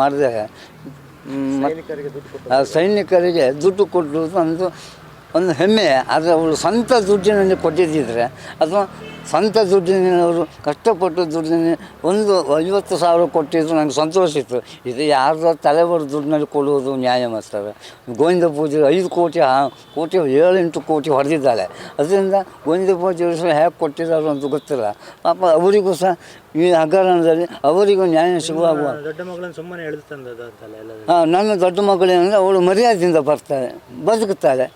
ಮಾಡಿದೆ. ಸೈನಿಕರಿಗೆ ದುಡ್ಡು ಕೊಟ್ಟು ಕೊಟ್ಟರು ಒಂದು ಹೆಮ್ಮೆ ಆದರೆ ಅವರು ಸ್ವಂತ ದುಡ್ಡಿನಲ್ಲಿ ಕೊಟ್ಟಿದ್ದಿದ್ರೆ ಅಥವಾ ಸ್ವಂತ ದುಡ್ಡಿನ ಅವರು ಕಷ್ಟಪಟ್ಟು ದುಡ್ಡಿನ ಒಂದು ಐವತ್ತು ಸಾವಿರ ಕೊಟ್ಟಿದ್ರು ನನಗೆ ಸಂತೋಷ ಇತ್ತು. ಇದು ಯಾರ್ದೋ ತಲೆಬರು ದುಡ್ಡಿನಲ್ಲಿ ಕೊಡುವುದು ನ್ಯಾಯ ಮಾಡ್ತಾರೆ ಗೋವಿಂದ ಪೂಜೆ ಐದು ಕೋಟಿ ಆ- ಕೋಟಿ ಏಳೆಂಟು ಕೋಟಿ ಹೊಡೆದಿದ್ದಾಳೆ. ಅದರಿಂದ ಗೋವಿಂದ ಪೂಜೆ ಹೇಗೆ ಕೊಟ್ಟಿದ್ದಾರೆ ಅಂತ ಗೊತ್ತಿಲ್ಲ. ಪಾಪ ಅವರಿಗೂ ಸಹ ಈ ಹಗರಣದಲ್ಲಿ ಅವರಿಗೂ ನ್ಯಾಯ ಸಿಗುವಾಗ ದೊಡ್ಡ ಮಗಳನ್ನು ಸುಮ್ಮನೆ ಹೇಳಿದ ತಂದದ್ದು ಅಂತಲ್ಲ ಎಲ್ಲ ಹಾಂ ನನ್ನ ದೊಡ್ಡ ಮಗಳೇನಂದರೆ ಅವಳು ಮರ್ಯಾದೆಯಿಂದ ಬರ್ತಾಳೆ ಬದುಕುತ್ತಾಳೆ.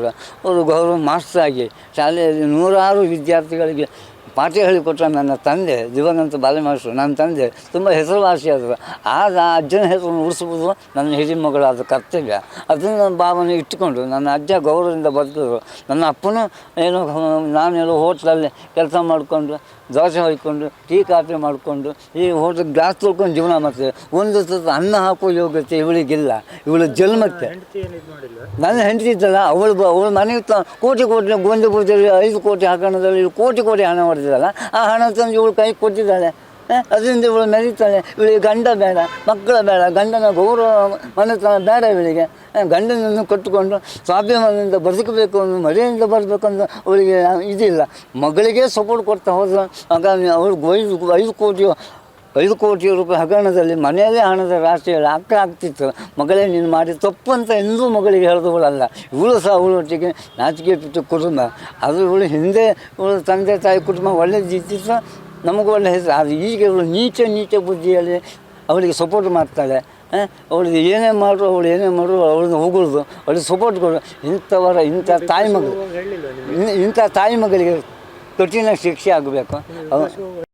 ಅವರು ಗೌರವ ಮಾಸ್ಟರ್ ಆಗಿ ಶಾಲೆಯಲ್ಲಿ ನೂರಾರು ವಿದ್ಯಾರ್ಥಿಗಳಿಗೆ ಪಾಠ ಹೇಳಿಕೊಟ್ಟ ನನ್ನ ತಂದೆ, ದಿವಂಗತ ಬಾಲಮಾಸ್ಟ್ರು ನನ್ನ ತಂದೆ ತುಂಬ ಹೆಸರುವಾಸಿಯಾದರು ಆಗ ಅಜ್ಜನ ಹೆಸರನ್ನು ಉಳಿಸುವುದು ನನ್ನ ಹಿರಿಮಗಳಾದ ಕರ್ತವ್ಯ. ಅದನ್ನು ಭಾವನೆ ಇಟ್ಟುಕೊಂಡು ನನ್ನ ಅಜ್ಜ ಗೌರವದಿಂದ ಬದುಕಿದ್ರು. ನನ್ನ ಅಪ್ಪನೂ ಏನೋ ನಾನೆಲ್ಲೋ ಹೋಟ್ಲಲ್ಲಿ ಕೆಲಸ ಮಾಡಿಕೊಂಡು, ದೋಸೆ ಹೊಯ್ಕೊಂಡು, ಟೀ ಕಾಫಿ ಮಾಡಿಕೊಂಡು, ಈ ಹೋಟ್ಲ್ ಗ್ಲಾಸ್ ತೊಳ್ಕೊಂಡು ಜೀವನ ಮಾಡ್ತೇವೆ ಒಂದು ತುತ್ತು ಅನ್ನ ಹಾಕೋ ಯೋಗ್ಯತೆ ಇವಳಿಗಿಲ್ಲ. ಇವಳು ಜನ್ಮಕ್ಕೆ. ನನ್ನ ಹೆಂಡತಿ ಇದ್ದಲ್ಲ, ಅವಳು ಅವಳು ಮನೆಗೆ ಕೋಟಿ ಕೋಟಿ ಗೊಂದು ಕೋಟಿ, ಐದು ಕೋಟಿ ಹಾಕೋಣದಲ್ಲಿ ಕೋಟಿ ಕೋಟಿ ಹಣ ಹೊಡೆದಿದ್ದಲ್ಲ ಆ ಹಣ ತಂದು ಇವಳು ಕೈ ಕೊಟ್ಟಿದ್ದಾಳೆ? ಅದರಿಂದ ಇವಳು ಮೆರೀತಾಳೆ. ಇವಳಿಗೆ ಗಂಡ ಬೇಡ, ಮಕ್ಕಳ ಬೇಡ, ಗಂಡನ ಗೌರವ ಮನೆತನ ಬೇಡ ಇವಳಿಗೆ. ಗಂಡನನ್ನು ಕಟ್ಟಿಕೊಂಡು ಸ್ವಾಭಿಮಾನದಿಂದ ಬದುಕಬೇಕು ಅನ್ನೋ ಮರೆಯಿಂದ ಬರಬೇಕು ಅವಳಿಗೆ ಇದಿಲ್ಲ. ಮಗಳಿಗೆ ಸಪೋರ್ಟ್ ಕೊಡ್ತಾ ಹೋದ್ರೆ ಆಗ ಅವಳು ಐದು ಐದು ಕೋಟಿ ಐದು ಕೋಟಿ ರೂಪಾಯಿ ಹಗರಣದಲ್ಲಿ ಮನೆಯಲ್ಲೇ ಹಣದ ರಾಶಿ ಅಕ್ಕ ಆಗ್ತಿತ್ತು. ಮಗಳೇ ನೀನು ಮಾಡಿ ತಪ್ಪು ಅಂತ ಎಂದೂ ಮಗಳಿಗೆ ಹೇಳಿದವಳಲ್ಲ. ಇವಳು ಸಹ ಅವಳೊಟ್ಟಿಗೆ ನಾಚಿಕೆ ಬಿಟ್ಟು ಕುಟುಂಬ. ಅದು ಇವಳು ಹಿಂದೆ ಇವಳು ತಂದೆ ತಾಯಿ ಕುಟುಂಬ ಒಳ್ಳೆದಿದ್ದಿತ್ತು ನಮಗೂ ಒಳ್ಳೆ ಹೆಸರು. ಅದು ಈಗ ಇವಳು ನೀಚ ನೀಚ ಬುದ್ಧಿಯಲ್ಲಿ ಅವಳಿಗೆ ಸಪೋರ್ಟ್ ಮಾಡ್ತಾಳೆ. ಅವಳಿಗೆ ಏನೇ ಮಾಡು ಅವಳು ಏನೇ ಮಾಡ್ರು ಅವಳನ್ನ ಹೋಗುದು ಅವಳಿಗೆ ಸಪೋರ್ಟ್ ಕೊಡು. ಇಂಥವರ ಇಂಥ ತಾಯಿ ಮಗಳು ಇಂಥ ತಾಯಿ ಮಗಳಿಗೆ ಕಠಿಣ ಶಿಕ್ಷೆ ಆಗಬೇಕು. ಅವ